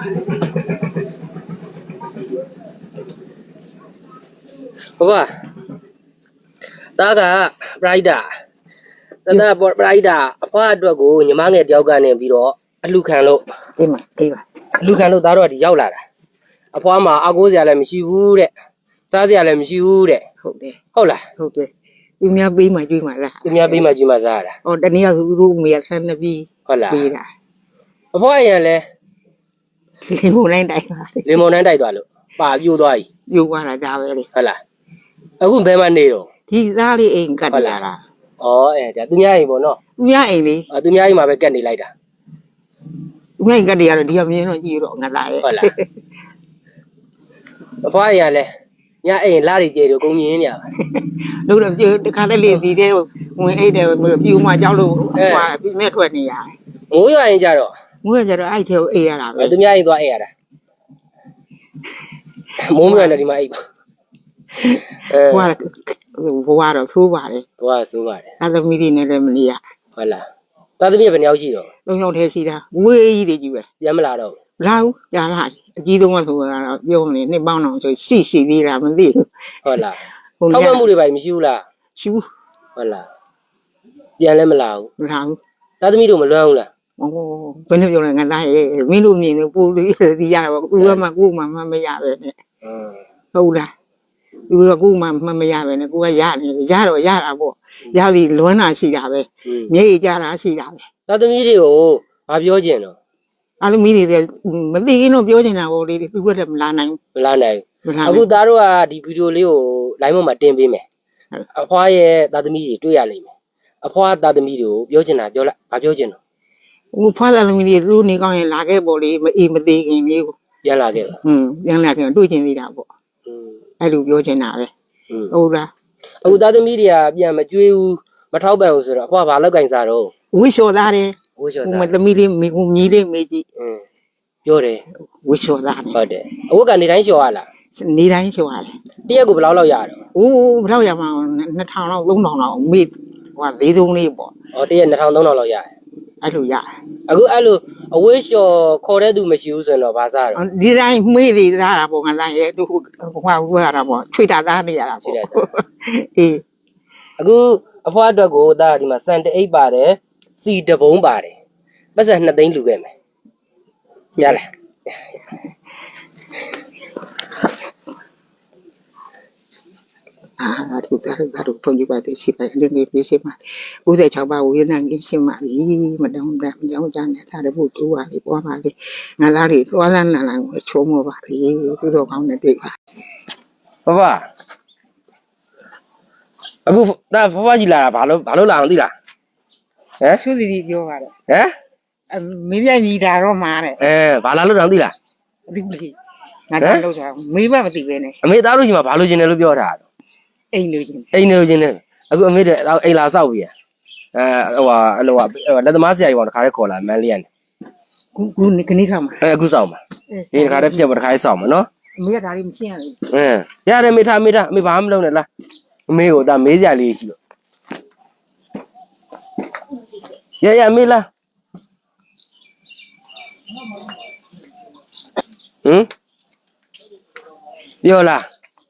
ဘဘတားကပရိုက်တာတတပရိုက်တာအဖွားအတွက်ကိုညီမငယ်တယောက်ကနေပြီးတော့အလှခံလို့အေးမအေးပါအလှခံလို့သားတော့ဒီရောက်လာတာအဖွားမှာအကိုးစရာလည်းမရှိဘူးတဲ့စားစရာလည်းမရှိဘူးတဲ့ဟုတ်တယ်ဟုတ်လားဟုတ်တယ်သူများပေးမှကြွေးမှလားသူများပေးမှကြီးမှစားရတာဟောတနည်းဆိုသူတို့မေရဆန်းနေပြီဟုတ်လားပေးတာအဖွားအရင်လည်း လင်းမနိုင်တိုင်းပါလေမုန်နှမ်းတိုက်သွားလို့ပါပြိုးသွားပြီယူသွားတာဒါပဲလေဟုတ်လားအခုဘယ်မှာနေတော့ဒီသားလေးအိမ်ကတ်ရတာဩအဲဒါသူများအိမ်ပေါ့နော်သူများအိမ်လေးအဲသူများအိမ်မှာပဲကတ်နေလိုက်တာသူများအိမ်ကတ်ရတော့ဒီကမြင်တော့ကြည့်တော့ငါသားရဲ့ဟုတ်လားအဖွားအရင်လည်းညအိမ်လာတွေကျေတော့ကုန်မြင်နေရပါလို့တော့ပြတခါတည်းလေးဒီတဲ့ဝင်အိတ်တယ်ပြူမှကြောက်လို့ဟိုပြမဲ့ထွက်နေရတယ်မိုးရွာရင်ကြတော့ ငွေကြတော့အဲ့ထဲကိုအေးရတာပဲသူများအိမ်သွားအိမ်ရတာမိုးမရွာနဲ့ဒီမှာအိမ်အဲဟိုကဘဝတော့သိုးပါတယ်ဘွားဆိုးပါတယ်သာသမီတွေနဲ့လည်းမနေရဟုတ်လားသားသမီးကဘယ်နှယောက်ရှိတော့သုံးယောက်တည်းရှိတာဝေးကြီးတွေကြီးပဲပြန်မလာတော့လာဦးကြာလာအကြီးဆုံးကဆိုတော့ပြောမနေနှစ်ပေါင်းအောင်ဆိုရှိရှိသေးတာမသိဘူးဟုတ်လားဟိုထောက်ညပံ့မှုတွေပါမရှိဘူးလားရှိဘူးဟုတ်လားပြန်လည်းမလာဘူးမလာဘူးသားသမီးတို့မလွမ်းဘူးလား ဟောဘယ်လိုပြောလဲငါသားရဲ့မင်းတို့မြင်လို့ပူလို့ဒီရတော့သူကမှကို့မှမမရပဲနဲ့အင်းဟုတ်လားသူကကို့မှမမရပဲနဲ့ကိုကရနေရတော့ရတာပေါ့ရသည်လွမ်းတာရှိတာပဲอืมမျက်ရည်ကြတာရှိတာပဲသားသမီးတွေကိုဘာပြောကျင်တော့အဲ့လိုမိတွေမသိရင်တော့ပြောနေတာပေါ့လေသူကလည်းမလာနိုင်မလာနိုင်ဘူးမလာဘူးအခုနိုင်သားတို့ကဒီဗီဒီယိုလေးကို line ပေါ်မှာတင်ပေးမယ်ဟုတ်အဖွားရဲ့သားသမီးတွေတွေ့ရလိမ့်မယ်အဖွားသားသမီးတွေကိုပြောချင်တာပြောလိုက်ဘာပြောချင်တော့ ဟိုဖွားတဲ့သမီးတွေသူနေကောင်းရင်လာခဲ့ပေါ့လေမအေးမသေးခင်လေးကို ပြန်လာခဲ့ပါ ဟွန်းပြန်လာခင်တွေ့ချင်သေးတာပေါ့ อืม အဲ့လိုပြောချင်တာပဲ อืม ဟုတ်လား အခုသားသမီးတွေကပြန်မကြွေးဘူးမထောက်ပံ့ဘူးဆိုတော့အဖွားဘာလောက်ကင်စားတော့ ဝိလျှော်သားတယ် ဝှေ့လျှော် ဟို စား မသမီးလေးမိကိုမြည်လေးမေးကြည့် อืมပြောတယ် ဝိလျှော်သားတယ် ဟုတ်တယ်အဝတ်ကနေတိုင်းလျှော်ရလား နေတိုင်းလျှော်ရတယ် တရက်ကိုဘယ်လောက်လောက်ရတော့ ။အိုးဘယ်တော့ရမှာ2000လောက်3000လောက်မေးဟိုသေးသုံးလေးပေါ့ ဩတရက်2000 3000လောက်ရတယ် ။ အဲ့လိုရတယ်အခုအဲ့လိုအဝေးလျှော်ခေါ်တဲ့သူမရှိဘူးဆိုရင်တော့ဘာစားတော့။ဒီတိုင်းမေးသေးတာပေါ့ငါသားရဲ့သူဟိုဟိုဟိုရတာပေါ့ချွေတာသားနေရတာရှိပေါ့တယ်။အေးအခုအဖွားအတွက်ကိုဒါဒီမှာစံတအိတ်ပါတယ်စီတပုံးပါတယ်ပတ်စံ2သိန်းလူခဲ့မယ်ရလား အာသူသားတို့သားတို့ထုံကြပါသေးရှိပါရင်းကြီးပြရှိမှာ96ပါဝေးနာကြီးရှိမှာဒီမတောင်းတမကြောင်းကြနဲ့သားတို့ဘုတူပါလေပွားပါလေငါသားတွေသွားလန်းလာလန်းကိုချုံးမပါလေသူတို့ကောင်းနဲ့တွေ့ပါဘဘအခုဒါဘဘကြီးလာတာဘာလို့ဘာလို့လာအောင်သိလားဟမ်သူဒီဒီပြောပါတော့ဟမ်အမင်းပြညီတာတော့မှာတဲ့အဲဘာလာလို့တောင်သိလားဒီမလေးငါတော့လောက်တာမေးမမသိပဲနဲ့အမေသားတို့ရှိမှာဘာလို့ကျင်တယ်လို့ပြောတာတော့ အိမ်လို့ချင်းအိမ်နေလို့ကျင်တယ်အခုအမေတဲ့အိမ်လာဆောက်ပြီအဲဟိုဟာအဲ့လိုဟာလက်သမားဆရာကြီးကောင်တခါတည်းခေါ်လာမန်းလေးကနေကူကူခဏခါမှာအဲအခုဆောက်မှာဒီတခါတည်းပြက်ပေါ်တခါတည်းဆောက်မှာနော်အမေကဒါလေးမရှင်းရဘူးအင်းရတယ်မေထားမေထားအမေဘာမှမလုပ်နဲ့လားအမေကိုဒါမေးစရာလေးရှိလို့ရရမေးလားဟမ်ပြောလား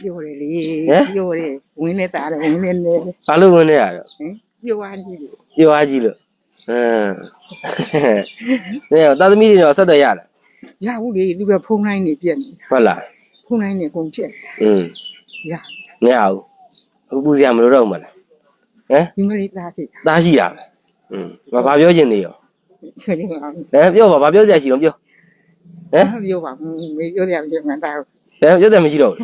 ပြောတယ်လေ ဟမ် ပြောတယ်ဝင်းနေတာတယ်ဝင်းနေနေ ဘာလို့ဝင်နေရတော့ ဟင်ပြောရကြည့်တယ် ပြောအားကြီးလို့အင်းနေတော့တာသမီတွေတော့ဆက်သွယ်ရလား ရဘူးလေသူကဖုန်းတိုင်းနေပြက်နေ ဟုတ်လား ဖုန်းတိုင်းနေကုန်ပြက် อืม ရ မရဘူးအခုပူစရာမလိုတော့ဘူးမလားဟမ် ဒီမလေးသားတိ သားရှိရမယ်อืมဘာဘာပြောချင်နေရော ချွေတယ်က ဟမ်ပြောပါဘာပြောစရာရှိတော့ပြော ဟမ်ပြောပါမေပြောတယ်ပြောငါတာ ဟမ်ပြောတယ်မရှိတော့ဘူး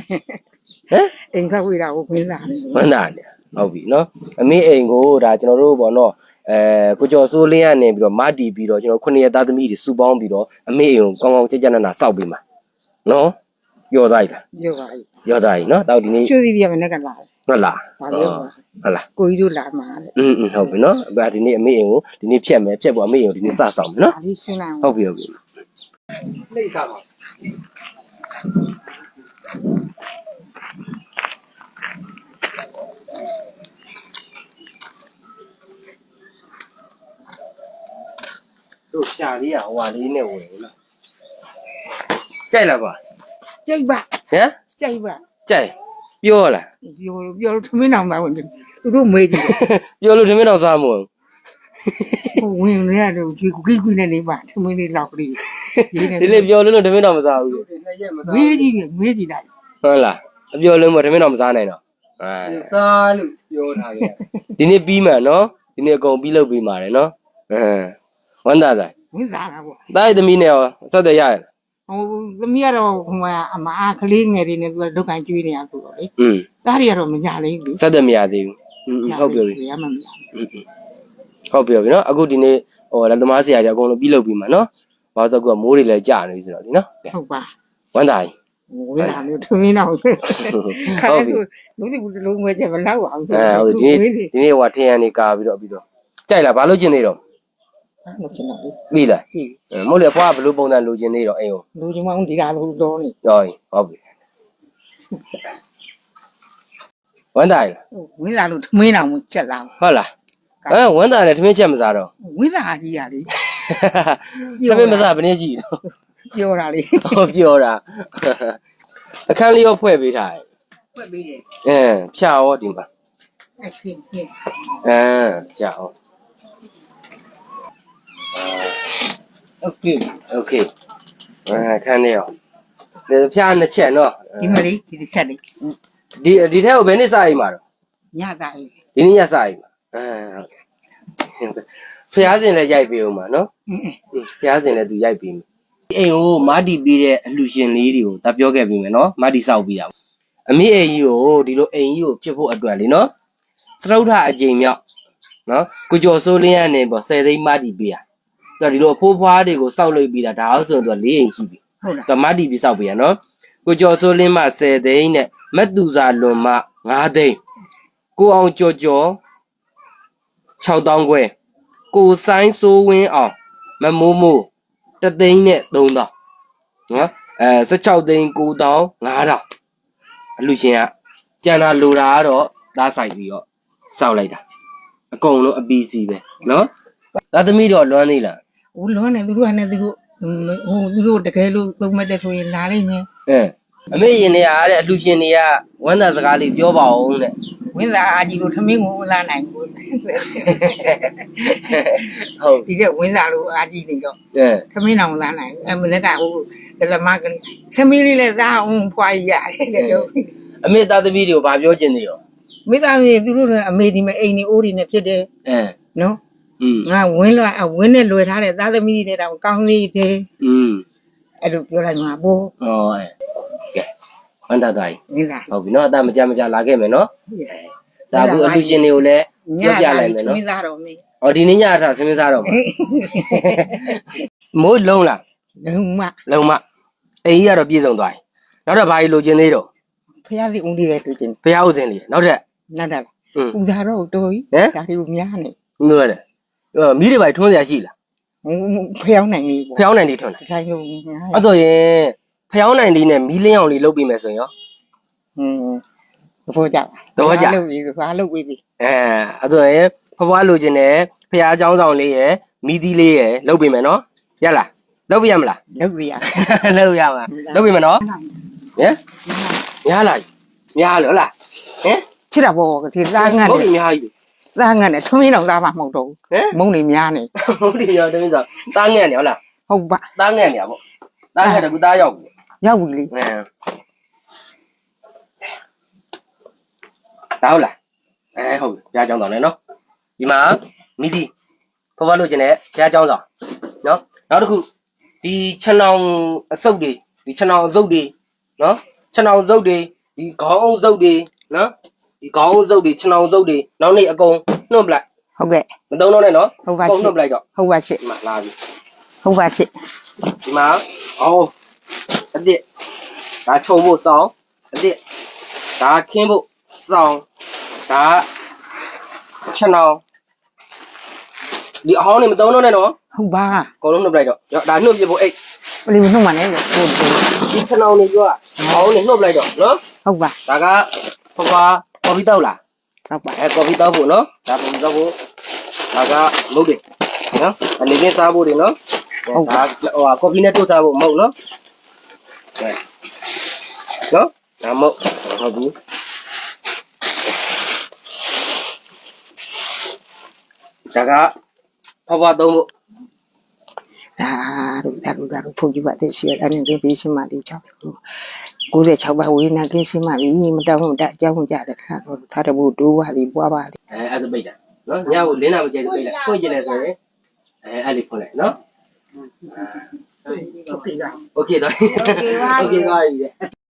ဟမ်အိမ်ကဝေးတာကိုဝင်လာတယ်မှန်တာလေဟုတ်ပြီနော်အမေအိမ်ကိုဒါကျွန်တော်တို့ပေါ့နော်အဲကိုကျော်စိုးလင်းကနေပြီးတော့မတီးပြီးတော့ကျွန်တော်ခုနှစ်ရက်သားသမီးတွေစုပေါင်းပြီးတော့အမေအိမ်ကိုကောင်းကောင်းကြကြနနာစောက်ပေးမှာနော်ပြောသားကြီးလားပြောပါဦးပြောသားကြီးနော်တောက်ဒီနေ့ချူစီပြရမယ်နဲ့ကလာတယ်ဟုတ်လားဟုတ်လားဟုတ်လားကိုကြီးတို့လာမှာလေอืมဟုတ်ပြီနော်ဒါဒီနေ့အမေအိမ်ကိုဒီနေ့ဖြတ်မယ်ဖြတ်ဖို့အမေအိမ်ကိုဒီနေ့စဆောင်မယ်နော်ဟုတ်ပြီဟုတ်ပြီနှိမ့်ထားပါ တို့ကြာလေးอ่ะဟိုဟာလေးနဲ့ဝင်လို့ကြိုက်လားပါကြိတ်ပါဟမ်ကြိတ်ပါကြိုက်ပြောလားပြောလို့ပြောလို့သမင်းအောင်သားဝင်တယ်သူတို့မေးကြည့်ပြောလို့ဒီမင်းတော့စားမို့ဟိုဝင်နေရတယ်ဒီကွိကွိနဲ့နေပါသမင်းလေးလောက်လေး ဒီလေပြောလို့လို့ဓမင်းတော့မစားဘူးလေမေးကြည့်မေးကြည့်လိုက်ဟုတ်လားအပြောလုံးမဓမင်းတော့မစားနိုင်တော့အဲစားလို့ပြောထားခဲ့ဒီနေ့ပြီးမှနော်ဒီနေ့အကုန်ပြီးလုပ်ပြီးမှာတယ်နော်အဲဝမ်းသာတယ်ဝမ်းသာတာပေါ့တိုင်းသမီးနဲ့ရောဆက်တယ်ရရဟိုသမီးကတော့ဟိုကအမအားကလေးငယ်တွေနဲ့သူကဒုက္ခကျွေးနေတာဆိုတော့လေอืมသားတွေကတော့မညာလေးဘူးဆက်တယ်မရသေးဘူးဟုတ်ပြောပြီဟုတ်ပြောပြီနော်အခုဒီနေ့ဟိုလမ်းသမားဆရာကြီးအကုန်လုံးပြီးလုပ်ပြီးမှာနော် ဘာလို့ကမိုးတွေလည်းကြာနေပြီဆိုတော့ဒီနော်ဟုတ်ပါဝမ်းသာကြီးဝင်လာလို့သမင်းအောင်ဟုတ်ပြီလူတွေကလုံးဝကြမလောက်အောင်အဲဟုတ်ဒီနေ့ဒီနေ့ဟိုထရန်နေကာပြီးတော့ပြီးတော့ကြိုက်လားဘာလို့ကျင်နေတော့လို့ကျွန်တော်ပြီးလားဒီအဲမဟုတ်လေအဖွားကဘလို့ပုံစံလိုချင်နေတော့အိမ်ကိုလူကြီးမောင်ဒီကလို့တော့နေဟုတ်ပြီဟုတ်ပြီဝမ်းသာရလားဝင်လာလို့သမင်းအောင်ချက်လာဟုတ်လားအဲဝမ်းသာတယ်ထမင်းချက်မစားတော့ဝင်လာကြီးရလေ ထမင်းမစားဘယ်နည်းရှိတော့ ပြောတာလေ ဟောပြောတာအခန်းလေးရောဖွဲ့ပေးထားတယ် ဖွက်ပေးတယ် အဲဖြာရောဒီမှာ အဲ့ရှင်ရှင် အဲဖြာရော โอเค โอเคအဲအခန်းလေးရောဒီဖြာနှစ်ချက်နော် ဒီမလေးဒီတစ်ချက်လေး ဒီဒီထက်ကိုဘယ်နှစ်စားအိမ်မှာတော့ ညတာလေး ဒီနေ့ညစားအိမ်မှာအဲဟုတ် ဖျားစင်လည်းရိုက်ပေးဦးမှာနော်အင်းอืมဖျားစင်လည်းသူရိုက်ပေးမယ်အိမ်ကိုမာတီပေးတဲ့အလှရှင်လေးတွေကိုဒါပြောခဲ့ပြီမယ်နော်မာတီစောက်ပြီးတာအမိအိမ်ကြီးကိုဒီလိုအိမ်ကြီးကိုဖြစ်ဖို့အတွက်လीနော်စရုပ်ထအကြိမ်မြောက်နော်ကိုကျော်စိုးလင်းရနေပေါ့10သိန်းမာတီပေးတာသူကဒီလိုအဖိုးဖွားတွေကိုစောက်လုပ်ပြီးတာဒါအောင်ဆိုရင်သူက၄အိမ်ရှိပြီဟုတ်လားသူကမာတီပြီးစောက်ပေးရနော်ကိုကျော်စိုးလင်းမ10သိန်းနဲ့မက်သူစာလွန်မ9သိန်းကိုအောင်ကျော်ကျော်6000ခွဲ ကိုဆိုင်စိုးဝင်းအောင်မမိုးမိုးတသိန်းနဲ့3000နော်အဲ16သိန်း9000 9000အလူရှင်ကကျန်တာလိုတာကတော့သားဆိုင်ပြီးတော့စောက်လိုက်တာအကုန်လုံးအပီစီပဲနော်သားသမီးတော့လွမ်းသေးလားဟိုလွန်နေသူတို့ကလည်းသူတို့ဟိုသူတို့တကယ်လို့သုံးမတဲ့ဆိုရင်လာလိမ့်မယ်အဲအမေရင်နေရတဲ့အလူရှင်တွေကဝမ်းသာစကားလေးပြောပါအောင်တဲ့ဝင်လာအကြီးလို့သမင်းကိုဝင်လာနိုင်ဘူး ဟုတ်ဒီကဝင်းစားလို့အားကြီးနေတော့အဲသမင်းအောင်စားနိုင်အမလက်ကဟိုဒလမကလေးသမင်းလေးလည်းစားအောင်ဖွာရရတယ်လေတော့အမေသားသမီးတွေကိုဗာပြောခြင်းတွေရောမိသားစုသူတို့ကအမေဒီမဲ့အိမ်နေအိုးတွေနဲ့ဖြစ်တယ်အဲနော်ငါဝင်းလွယ်ဝင်းနဲ့လွယ်ထားတဲ့သားသမီးတွေတောင်ကောင်းသေးတယ်อืมအဲ့လိုပြောလိုက်မှာပေါ့ဟုတ်ကဲ့ဝန်တာတိုင်းဟုတ်ပြီနော်အတမကြမကြလာခဲ့မယ်နော်ဒါကူအလူရှင်တွေကိုလည်း ညပြောပြလာလိုက်မယ်နော်မိသားတော်မေး။အော်ဒီနေ့ညထားသမင်းစားတော့မှာ။မိုးလုံးလားလုံးမလုံးမအိမ်ကြီးကတော့ပြည့်စုံသွားပြီ။နောက်တော့ဘာကြီးလိုချင်သေးတော့ဖះစီဦးလေးပဲတွေ့ချင်းဘုရားဥစဉ်လေးနောက်ထပ်နတ်တယ်อืมဦးသားတော့တော်ကြီးဟမ်ဒါလေးကိုများနေငွေတယ်။အော်မီးတွေပါထွန်းစရာရှိလားဟိုဖះနိုင်လေး။ဖပေါ့ျောင်းနိုင်လေးထွန်းတာတိုင်းလုံးများ။အဲ့ဆိုရင်ဖျောင်းနိုင်လေးနဲ့မီးလင်းအောင်လေးလုပ်ပြီးမယ်ဆိုရင်ရောဟင်း သဘောကျ သဘောကျ လုပ်ပြီးဘာလုပ်ပြီးပြီ အဲအဲ့ဆိုရင်ဖွားဖွားလိုချင်တယ်ဖျားเจ้าဆောင်လေးရယ်မီးသီးလေးရယ်လုပ်ပြီးမယ်နော်။ရလား။လုပ်ပြရမလား လုပ်ပြီးရ ။လုပ်ရမှာ။လုပ်ပြီးမယ်နော်။ဟမ်များလား။များလို့လား။ဟမ် ဖြစ်တာပေါ့ဒီသားငတ် ဟုတ်ပြီ နဲ့ များကြီး သားငတ်နဲ့ထွင်းတော်သားမှမဟုတ်တော့ ဟမ် ဘူးမုံနေများနေ ဟုတ်တယ်ရောတင်းဆိုတားငဲ့နေဟုတ်လား ဟုတ်ပါ တားငဲ့နေရပေါ့တားငဲ့တကူတားရောက်ပြီ ရောက်ပြီလေ အင်း ဟုတ်လားအဲဟုတ်ပြီဘုရားကျောင်းတော်နဲ့နော်ဒီမှာမိသီဖွားဖွားလို့ကျင်တဲ့ဘုရားကျောင်းဆောင်နော်နောက်တစ်ခုဒီခြံအောင်အစုပ်တွေဒီခြံအောင်အစုပ်တွေနော်ခြံအောင်အစုပ်တွေဒီခေါင်းအစုပ်တွေနော်ဒီခေါင်းအစုပ်တွေခြံအောင်အစုပ်တွေနောက်နေ့အကုန်နှုတ်ပလိုက်ဟုတ်ကဲ့မသုံးတော့နဲ့နော်ဟုတ်ပါအကုန်ရှနှုင့်တ်ပလိုက်တော့ဟုတ်ပါရှင့်ဒီမှာလာပြီဟုတ်ပါရှင့်ဒီမှာအော်အစ်စ်ဒါခြုံဖို့စောင်းအစ်စ်ဒါခင်းဖို့ စောင်းဒါချောင်းဒီအဟောင်းနေမသုံးတော့နဲ့နော်ဟုတ်ပါအကုန်လုံးနှုတ်လိုက်တော့ရောဒါနှုတ်ပြဖို့အိတ်ဘယ်လိုနှုတ်မှလဲလို့ဟုတ်တယ်ဒီချောင်းနေပြောအဟောင်းနေနှုတ်လိုက်တော့နော်ဟုတ်ပါဒါကဖွာဖွာကော်ဖီတောက်လားဟုတ်ပါအဲကော်ဖီတောက်ဖို့နော်ဒါကော်ဖီတောက်ဖို့ဒါကမုတ်တယ်နော်အနေနဲ့စားဖို့တွေနော်ဒါဟိုကော်ဖီနဲ့တိုးစားဖို့မဟုတ်နော်နော်ဒါမဟုတ်ဟုတ်ဘူး ဒါကဖဖသုံးဖို့ ဒါတို့ဒါတို့ဒါတို့ဖုန်ကြီးပါတဲ့ရှိရအဲ့ဒီပြေးရှိမှဒီကြောက်တယ်96ပါးဝေးနာကင်းရှိမှဒီမတောင်းမတအကြောင်းကြတယ်ခါတော့သာတဘူးတိုးပါလိပွားပါလိ အဲအဲ့ဒါပိတ်တာနော်ညကိုလင်းတာမကျဲပိတ်လိုက်ဖွင့်ကြည့်လဲဆိုရင်အဲအဲ့လေးဖွင့်လိုက်နော် ဟုတ်ပြီလား โอเคတော့โอเคပါပြီ